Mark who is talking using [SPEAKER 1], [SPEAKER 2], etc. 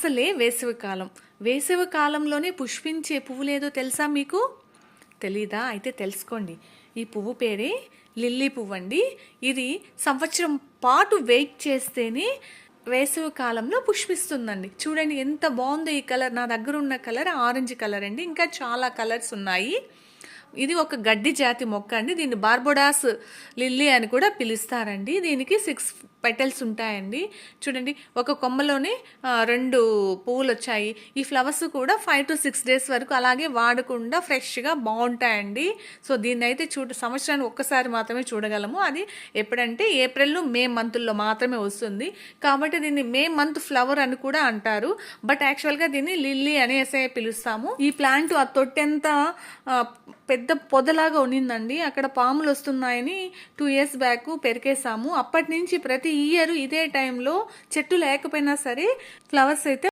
[SPEAKER 1] అసలే వేసవికాలం వేసవికాలంలోనే పుష్పించే పువ్వు లేదో తెలుసా మీకు? తెలీదా? అయితే తెలుసుకోండి. ఈ పువ్వు పేరే లిల్లీ పువ్వు అండి ఇది సంవత్సరం పాటు వెయిట్ చేస్తేనే వేసవి కాలంలో పుష్పిస్తుందండి. చూడండి ఎంత బాగుందో ఈ కలర్. నా దగ్గర ఉన్న కలర్ ఆరెంజ్ కలర్ అండి. ఇంకా చాలా కలర్స్ ఉన్నాయి. ఇది ఒక గడ్డి జాతి మొక్క అండి. దీన్ని బార్బోడాస్ లిల్లీ అని కూడా పిలుస్తారండి. దీనికి సిక్స్ పెటల్స్ ఉంటాయండి. చూడండి ఒక కొమ్మలోనే రెండు పువ్వులు వచ్చాయి ఈ ఫ్లవర్స్ కూడా ఫైవ్ టు సిక్స్ డేస్ వరకు అలాగే వాడకుండా ఫ్రెష్గా బాగుంటాయండి. సో దీన్ని అయితే చూడ సంవత్సరానికి ఒక్కసారి మాత్రమే చూడగలము. అది ఎప్పుడంటే ఏప్రిల్ మే మంత్లో మాత్రమే వస్తుంది. కాబట్టి దీన్ని మే మంత్ ఫ్లవర్ అని కూడా అంటారు. బట్ యాక్చువల్గా దీన్ని లిల్లీ అనేసే పిలుస్తాము. ఈ ప్లాంట్ ఆ తొట్టెంత పెద్ద పొదలాగా ఉన్నిందండి అక్కడ పాములు వస్తున్నాయని టూ ఇయర్స్ బ్యాక్ పెరికేసాము అప్పటి నుంచి ప్రతి ఇయర్ ఇదే టైంలో చెట్టు లేకపోయినా సరే ఫ్లవర్స్ అయితే